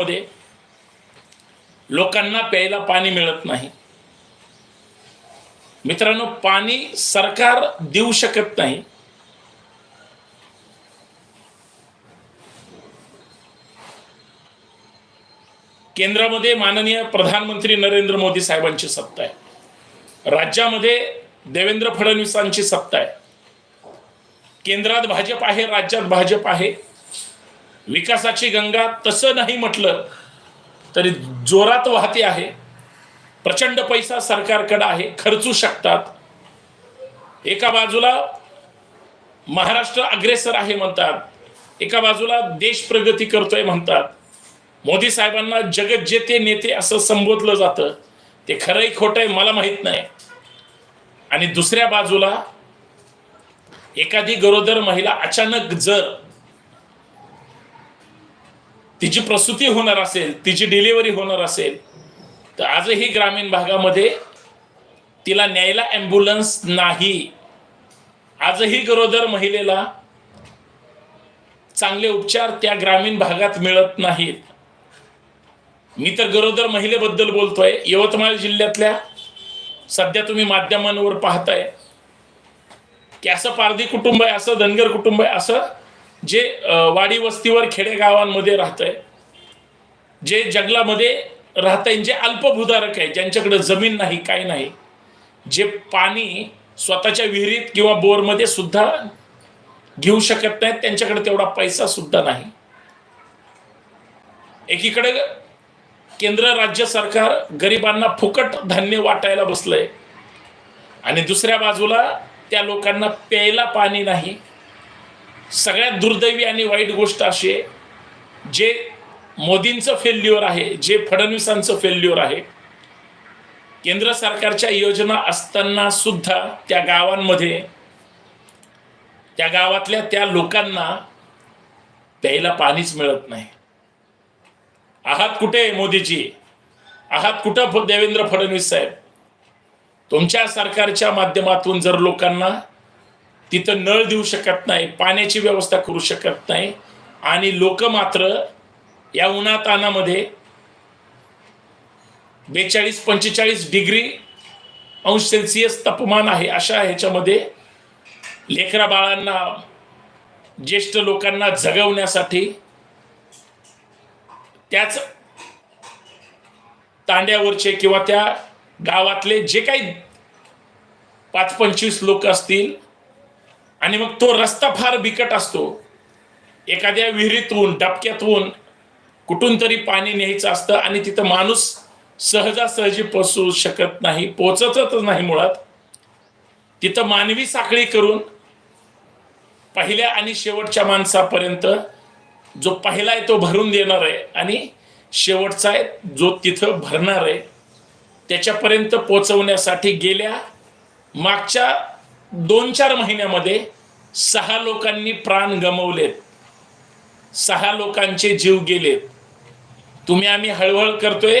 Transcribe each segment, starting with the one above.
मध्ये लोकांना प्यायला पाणी मिळत नाही. मित्रांनो पाणी सरकार देऊ शकत नाही. केंद्रामध्ये माननीय प्रधानमंत्री नरेंद्र मोदी साहेबांची सत्ता आहे. राज्यामध्ये देवेंद्र फडणवीसांची सत्ता आहे. केंद्रात भाजप आहे राज्यात भाजप आहे. विकासाची गंगा तसं नाही म्हटलं तरी जोरात वाहते आहे. प्रचंड पैसा सरकारकडे आहे खर्चू शकतात. एका बाजूला महाराष्ट्र अग्रेसर आहे म्हणतात. एका बाजूला देश प्रगती करतोय म्हणतात. मोदी साहेबांना जगत जेते नेते असं संबोधलं जातं. ते खरंही खोटं आहे मला माहीत नाही. आणि दुसऱ्या बाजूला एखादी गरोदर महिला अचानक जर तिची प्रसूती होणार असेल तिची डिलिव्हरी होणार असेल तर आजही ग्रामीण भागामध्ये तिला न्यायला ॲम्ब्युलन्स नाही. आजही गरोदर महिलेला चांगले उपचार त्या ग्रामीण भागात मिळत नाहीत. मी तर गरोदर महिलेबद्दल बोलतोय. यवतमाळ जिल्ह्यातल्या सध्या तुम्ही माध्यमांवर पाहताय. की असं पारधी कुटुंब आहे असं धनगर कुटुंब आहे असं जे वाडी वस्तीवर खेडेगावांमध्ये राहत आहे जे जंगलामध्ये राहत आहे जे अल्पभूधारक आहे ज्यांच्याकडे जमीन नाही काही नाही जे पाणी स्वतःच्या विहिरीत किंवा बोरमध्ये सुद्धा घेऊ शकत नाहीत त्यांच्याकडे तेवढा पैसा सुद्धा नाही. एकीकडे केंद्र राज्य सरकार गरिबांना फुकट धान्य वाटायला बसलंय आणि दुसऱ्या बाजूला त्या लोकांना प्यायला पाणी नाही. सगळ्यात दुर्दैवी आणि वाईट गोष्ट अशी आहे जे मोदींचं फेल्युअर आहे जे फडणवीसांचं फेल्युअर आहे केंद्र सरकारच्या योजना असताना सुद्धा त्या गावांमध्ये त्या गावातल्या त्या लोकांना प्यायला पाणीच मिळत नाही. आहात कुठे मोदीजी? आहात कुठं देवेंद्र फडणवीस साहेब? तुमच्या सरकारच्या माध्यमातून जर लोकांना तिथं नळ देऊ शकत नाही पाण्याची व्यवस्था करू शकत नाही. आणि लोक मात्र या उन्हातानामध्ये बेचाळीस पंचेचाळीस डिग्री अंश सेल्सिअस तापमान आहे अशा ह्याच्यामध्ये लेकरा बाळांना ज्येष्ठ लोकांना जगवण्यासाठी त्याच तांड्यावरचे किंवा त्या गावातले जे काही पाच पंचवीस लोक असतील आणि मग तो रस्ता फार बिकट असतो. एखाद्या विहिरीतून डबक्यातून कुठून तरी पाणी न्यायचं असतं आणि तिथं माणूस सहजासहजी पोचू शकत नाही पोचतच नाही मुळात. तिथं मानवी साखळी करून पहिल्या आणि शेवटच्या माणसापर्यंत जो पहिला आहे तो भरून देणार आहे आणि शेवटचा आहे जो तिथं भरणार आहे त्याच्यापर्यंत पोचवण्यासाठी गेल्या मागच्या दोन चार महिन्यामध्ये सहा लोकांनी प्राण गमवलेत. सहा लोकांचे जीव गेलेत. तुम्ही आम्ही हळहळ करतोय.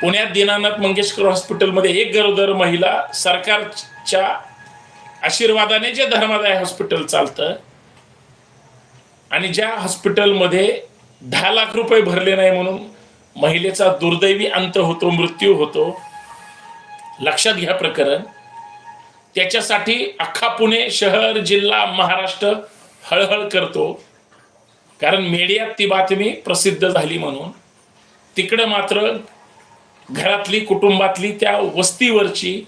पुण्यात दीनानाथ मंगेशकर हॉस्पिटलमध्ये एक गरोदर महिला सरकारच्या आशीर्वादाने जे धर्मादाय हॉस्पिटल चालतं आणि ज्या हॉस्पिटलमध्ये दहा लाख रुपये भरले नाही म्हणून महिलेचा दुर्दैवी अंत होतो मृत्यू होतो. लक्षात घ्या प्रकरण. त्याच्यासाठी अख्खा पुणे शहर जिल्हा महाराष्ट्र हळहळ करतो. कारण मीडियात ती बातमी प्रसिद्ध झाली म्हणून. तिकडं मात्र घरातली कुटुंबातली त्या वस्तीवरची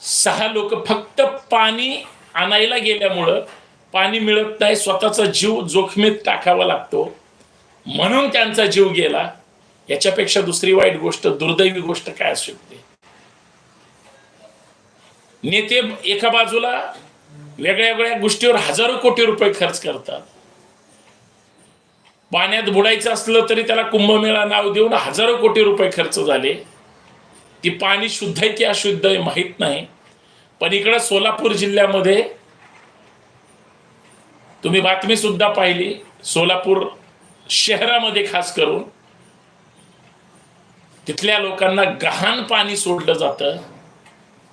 सहा लोक फक्त पाणी आणायला गेल्यामुळं पाणी मिळत नाही स्वतःचा जीव जोखमीत टाकावा लागतो. म्हणून त्यांचा जीव गेला. याच्यापेक्षा दुसरी वाईट गोष्ट दुर्दैवी गोष्ट काय असेल? नेते एका बाजूला वेगळ्या वेगळ्या गोष्टीवर हजारो कोटी रुपये खर्च करतात. पाण्यात बुडायचं असलं तरी त्याला कुंभमेळा नाव देऊन हजारो कोटी रुपये खर्च झाले. ती पाणी शुद्ध आहे की अशुद्ध आहे माहीत नाही. पण इकडं सोलापूर जिल्ह्यामध्ये तुम्ही बातमी सुद्धा पाहिली सोलापूर शहरामध्ये खास करून. तिथल्या लोकांना गहाण पाणी सोडलं जातं.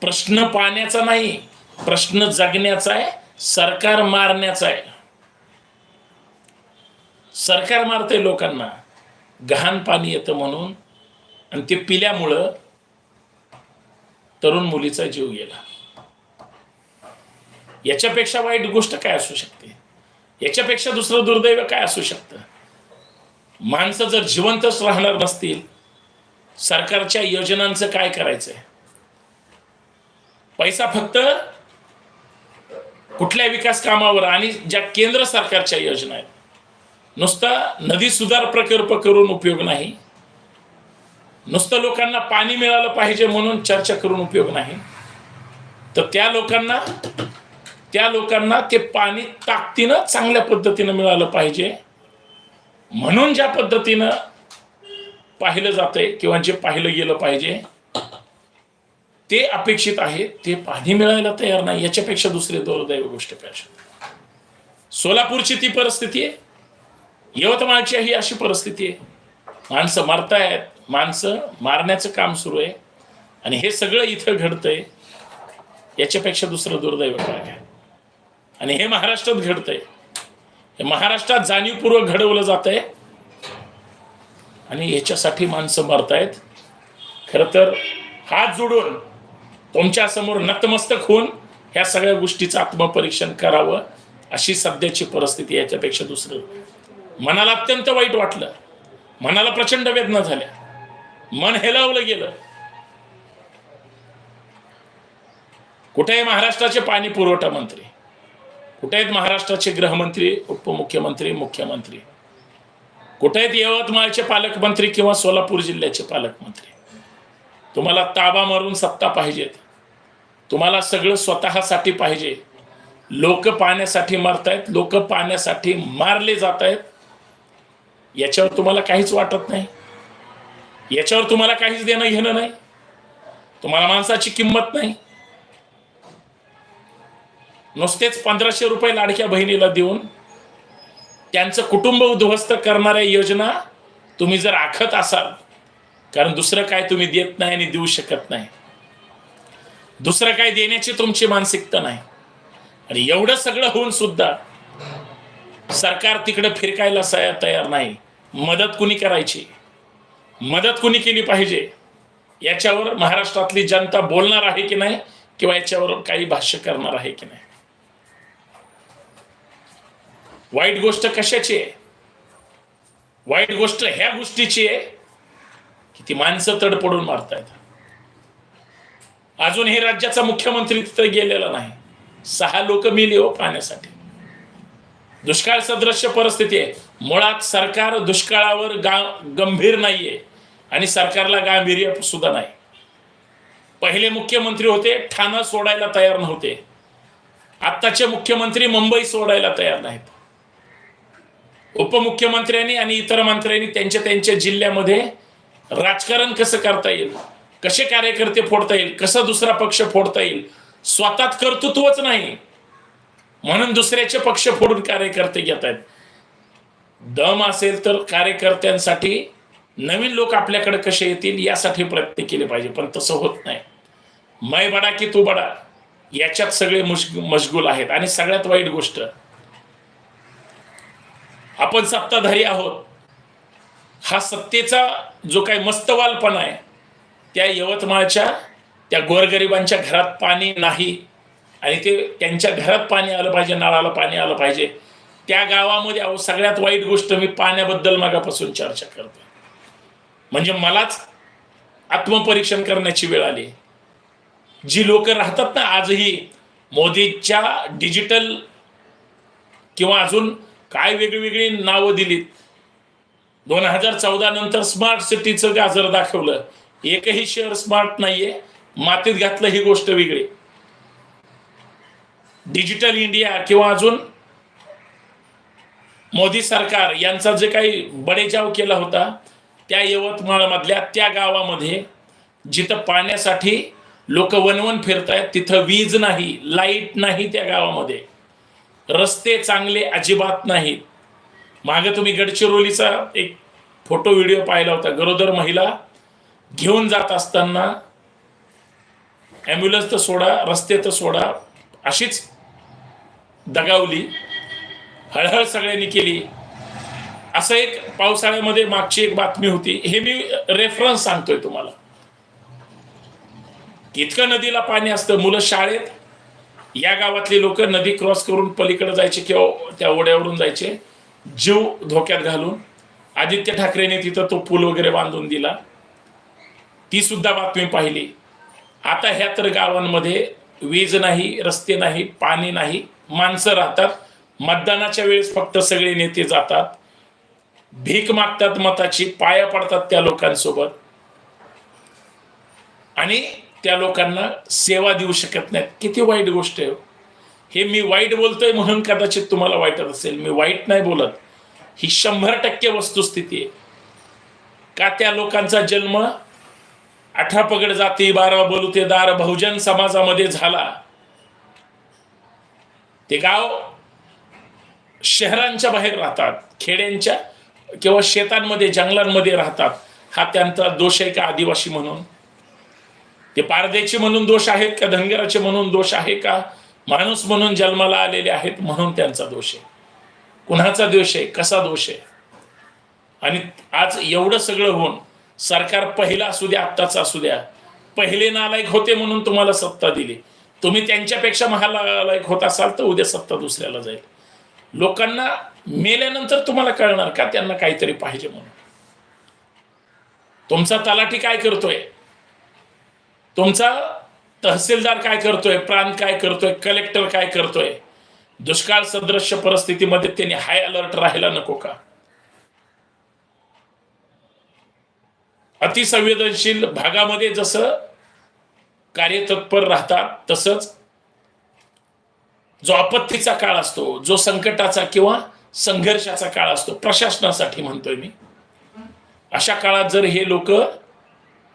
प्रश्न पाण्याचा नाही प्रश्न जगण्याचा आहे सरकार मारण्याचा आहे. सरकार मारते लोकांना. गहाण पाणी येतं म्हणून आणि ते पिल्यामुळं तरुण मुलीचा जीव गेला. याच्यापेक्षा वाईट गोष्ट काय असू शकते? याच्यापेक्षा दुसरं दुर्दैव काय असू शकतं? माणसं जर जिवंतच राहणार नसतील सरकारच्या योजनांचं काय करायचंय? पैसा फक्त कुठल्या विकास कामावर आणि ज्या केंद्र सरकारच्या योजना आहेत. नुसता नदी सुधार प्रकल्प करून उपयोग नाही. नुसतं लोकांना पाणी मिळालं पाहिजे म्हणून चर्चा करून उपयोग नाही. तर त्या लोकांना त्या लोकांना ते पाणी ताकदीनं चांगल्या पद्धतीनं मिळालं पाहिजे. म्हणून ज्या पद्धतीनं पाहिलं जातंय किंवा जे पाहिलं गेलं पाहिजे ते अपेक्षित आहे ते पाणी मिळायला तयार नाही याच्यापेक्षा दुसरी दुर्दैव गोष्ट पाहिजे. सोलापूरची ती परिस्थिती आहे. यवतमाळची ही अशी परिस्थिती आहे. माणसं मारतायत माणसं मारण्याचं काम सुरू आहे. आणि हे सगळं इथं घडतंय याच्यापेक्षा दुसरं दुर्दैव काय आहे? आणि हे महाराष्ट्रात घडतंय. हे महाराष्ट्रात जाणीवपूर्वक घडवलं जात आहे आणि याच्यासाठी माणसं मरतायत. खरं तर हात जोडून तुमच्यासमोर नतमस्तक होऊन ह्या सगळ्या गोष्टीचं आत्मपरीक्षण करावं अशी सध्याची परिस्थिती याच्यापेक्षा दुसरं मनाला अत्यंत वाईट वाटलं. मनाला प्रचंड वेदना झाल्या. मन हेलावलं गेलं. कुठे आहे महाराष्ट्राचे पाणी पुरवठा मंत्री कुठे आहेत महाराष्ट्राचे गृहमंत्री उपमुख्यमंत्री मुख्यमंत्री कुठे आहेत यवतमाळचे पालकमंत्री किंवा सोलापूर जिल्ह्याचे पालकमंत्री तुम्हाला ताबा मारून सत्ता पाहिजेत तुम्हाला सगळं स्वतःसाठी पाहिजे. लोक पाहण्यासाठी मारतायत लोक पाहण्यासाठी मारले जात आहेत याच्यावर तुम्हाला काहीच वाटत नाही. याच्यावर तुम्हाला काहीच देणं घेणं नाही. तुम्हाला माणसाची किंमत नाही. नुसतेच पंधराशे रुपये लाडक्या बहिणीला देऊन त्यांचं कुटुंब उद्ध्वस्त करणाऱ्या योजना तुम्ही जर आखत असाल कारण दुसरं काय तुम्ही देत नाही आणि देऊ शकत नाही. दुसरं काय देण्याची तुमची मानसिकता नाही. आणि एवढं सगळं होऊन सुद्धा सरकार तिकडे फिरकायला तयार नाही. मदत कुणी करायची? मदत कुणी केली पाहिजे? याच्यावर महाराष्ट्रातली जनता बोलणार आहे की नाही? किंवा याच्यावर काही भाष्य करणार आहे की नाही? वाईट गोष्ट कशाची आहे? वाईट गोष्ट ह्या गोष्टीची आहे की ती माणसं तडपडून मारतायत. अजून हे राज्याचा मुख्यमंत्री तिथं गेलेला नाही. सहा लोक मिली हो पाण्यासाठी. दुष्काळ सदृश्य परिस्थिती आहे. मुळात सरकार दुष्काळावर गा गंभीर नाहीये आणि सरकारला गांभीर्य सुद्धा नाही. पहिले मुख्यमंत्री होते ठाणं सोडायला तयार नव्हते. आत्ताचे मुख्यमंत्री मुंबई सोडायला तयार नाहीत. उपमुख्यमंत्र्यांनी आणि इतर मंत्र्यांनी त्यांच्या त्यांच्या जिल्ह्यामध्ये राजकारण कसं करता येईल? कसे कार्यकर्ते फोडता येईल? कसा दुसरा पक्ष फोडता येईल? स्वतःत कर्तृत्वच नाही. म्हणून दुसऱ्याचे पक्ष फोडून कार्यकर्ते घेत आहेत. दम असेल तर कार्यकर्त्यांसाठी नवीन लोक आपल्याकडे कसे येतील यासाठी प्रयत्न केले पाहिजे पण तसं होत नाही. मै बडा की तू बडा याच्यात सगळे मुश मशगूल आहेत. आणि सगळ्यात वाईट गोष्ट आपण सत्ताधारी आहोत. हा सत्तेचा जो काही मस्तवालपणा आहे त्या यवतमाळच्या त्या गोरगरिबांच्या घरात पाणी नाही. आणि ते त्यांच्या घरात पाणी आलं पाहिजे नळाला पाणी आलं पाहिजे. त्या गावामध्ये अहो सगळ्यात वाईट गोष्ट मी पाण्याबद्दल मागापासून चर्चा करतो म्हणजे मलाच आत्मपरीक्षण करण्याची वेळ आली. जी लोक राहतात ना आजही मोदीच्या डिजिटल किंवा अजून काय वेगळी वेगळी नावं दिलीत दोन हजार चौदा नंतर स्मार्ट सिटीचं गाजर दाखवलं. एकही शहर स्मार्ट नाहीये. मातीत घातलं ही गोष्ट वेगळी. डिजिटल इंडिया किंवा अजून मोदी सरकार यांचा जे काही बडेजाव केला होता त्या यवतमाळमधल्या त्या गावामध्ये जिथं पाण्यासाठी लोक वनवन फिरतायत तिथं वीज नाही लाइट नाही त्या गावामध्ये. रस्ते चांगले अजिबात नाहीत. मागे तुम्ही गडचिरोलीचा एक फोटो व्हिडिओ पाहिला होता. गरोदर महिला घेऊन जात असताना ॲम्ब्युलन्स तर सोडा रस्ते तर सोडा अशीच दगावली. हळहळ सगळ्यांनी केली. असं एक पावसाळ्यामध्ये मागची एक बातमी होती. हे मी रेफरन्स सांगतोय तुम्हाला. इतकं नदीला पाणी असतं. मुलं शाळेत या गावातली लोक नदी क्रॉस करून पलीकडे जायचे किंवा त्या ओढ्यावरून जायचे. जीव धोक्यात घालून आदित्य ठाकरेने तिथं तो पूल वगैरे बांधून दिला. ती सुद्धा बातमी पाहिली. आता ह्या तर गावांमध्ये वीज नाही रस्ते नाही पाणी नाही माणसं राहतात. मतदानाच्या वेळेस फक्त सगळे नेते जातात. भीक मागतात मताची पाया पडतात त्या लोकांसोबत. आणि त्या लोकांना सेवा देऊ शकत नाहीत. किती वाईट गोष्ट आहे हो. हे मी वाईट बोलतोय म्हणून कदाचित तुम्हाला वाईटच असेल. मी वाईट नाही बोलत. ही शंभर टक्के वस्तुस्थिती आहे. का त्या लोकांचा जन्म अठरा पगड जाती बारा बलुतेदार बहुजन समाजामध्ये झाला? ते गाव शहरांच्या बाहेर राहतात खेड्यांच्या किंवा शेतांमध्ये जंगलांमध्ये राहतात. हा त्यांचा दोष आहे का आदिवासी म्हणून? ते पारदेचे म्हणून दोष आहेत का धनगराचे म्हणून दोष आहे का? माणूस म्हणून जन्माला आलेले आहेत म्हणून त्यांचा दोष आहे. कुणाचा दोष आहे? कसा दोष आहे? आणि आज एवढं सगळं होऊन सरकार पहिला असू द्या आत्ताच असू द्या पहिले नालायक होते म्हणून तुम्हाला सत्ता दिली. तुम्ही त्यांच्यापेक्षा महालायक होत असाल तर उद्या सत्ता दुसऱ्याला जाईल. लोकांना मेल्यानंतर तुम्हाला कळणार का त्यांना काहीतरी पाहिजे म्हणून? तुमचा तलाठी काय करतोय? तुमचा तहसीलदार काय करतोय प्रांत काय करतोय कलेक्टर काय करतोय? दुष्काळ सदृश्य परिस्थितीमध्ये त्यांनी हाय अलर्ट राहायला नको का? अतिसंवेदनशील भागामध्ये जसं कार्यतत्पर राहतात तसंच जो आपत्तीचा काळ असतो जो संकटाचा किंवा संघर्षाचा काळ असतो प्रशासनासाठी म्हणतोय मी. अशा काळात जर हे लोक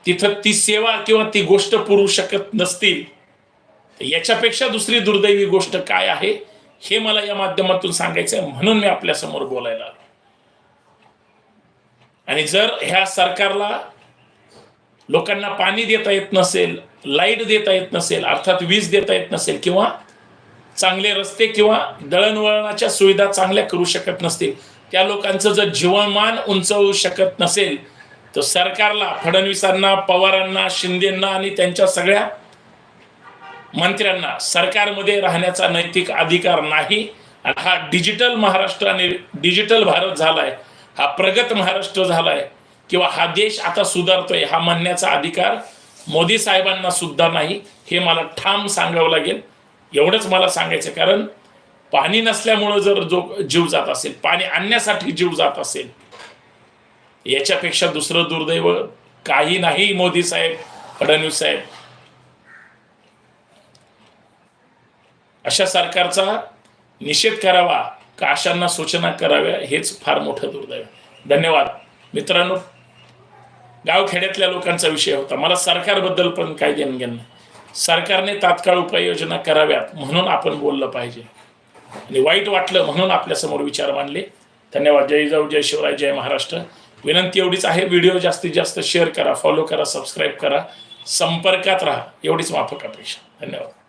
तिथं ती सेवा किंवा ती गोष्ट पुरू शकत नसतील याच्यापेक्षा दुसरी दुर्दैवी गोष्ट काय आहे हे मला या माध्यमातून सांगायचं आहे म्हणून मी आपल्यासमोर बोलायला आलो. आणि जर ह्या सरकारला लोकांना पाणी देता येत नसेल लाइट देता येत नसेल अर्थात वीज देता येत नसेल किंवा चांगले रस्ते किंवा दळणवळणाच्या सुविधा चांगल्या करू शकत नसतील त्या लोकांचं जर जीवनमान उंचवू शकत नसेल तर सरकारला फडणवीसांना पवारांना शिंदेंना आणि त्यांच्या सगळ्या मंत्र्यांना सरकारमध्ये राहण्याचा नैतिक अधिकार नाही. आणि हा डिजिटल महाराष्ट्र आणि डिजिटल भारत झालाय हा प्रगत महाराष्ट्र झालाय किंवा हा देश आता सुधारतोय हा म्हणण्याचा अधिकार मोदी साहेबांना सुद्धा नाही. हे मला ठाम सांगावं लागेल. एवढंच मला सांगायचं कारण पाणी नसल्यामुळं जर जो जीव जात असेल पाणी आणण्यासाठी जीव जात असेल याच्यापेक्षा दुसरं दुर्दैव काही नाही मोदी साहेब फडणवीस साहेब. अशा सरकारचा निषेध करावा का अशांना सूचना कराव्या हेच फार मोठं दुर्दैव धन्यवाद. मित्रांनो गावखेड्यातल्या लोकांचा विषय होता. मला सरकारबद्दल पण काही देणं घेणं नाही. सरकारने तात्काळ उपाययोजना कराव्यात म्हणून आपण बोललं पाहिजे. आणि वाईट वाटलं म्हणून आपल्यासमोर विचार मांडले. धन्यवाद. जय जाऊ जय शिवराय जय महाराष्ट्र. विनंती एवढीच आहे. व्हिडिओ जास्तीत जास्त शेअर करा फॉलो करा सबस्क्राईब करा. संपर्कात राहा. एवढीच माफक अपेक्षा. धन्यवाद.